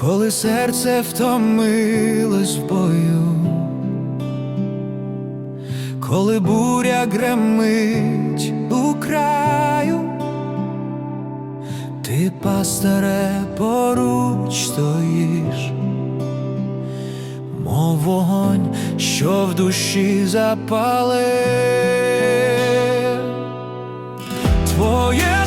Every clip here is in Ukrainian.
коли серце втомилось в бою, коли буря гремить у краю, ти пастере поруч стоїш, мов вогонь, що в душі запалив. Твоє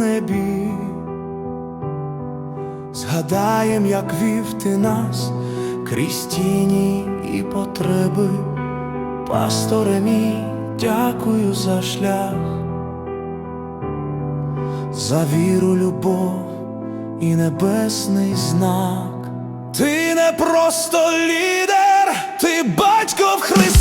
небі, згадаєм, як вів ти нас крізь тіні і потреби, пасторе мій, дякую за шлях, за віру, любов і небесний знак. Ти не просто лідер, ти батько в Христі.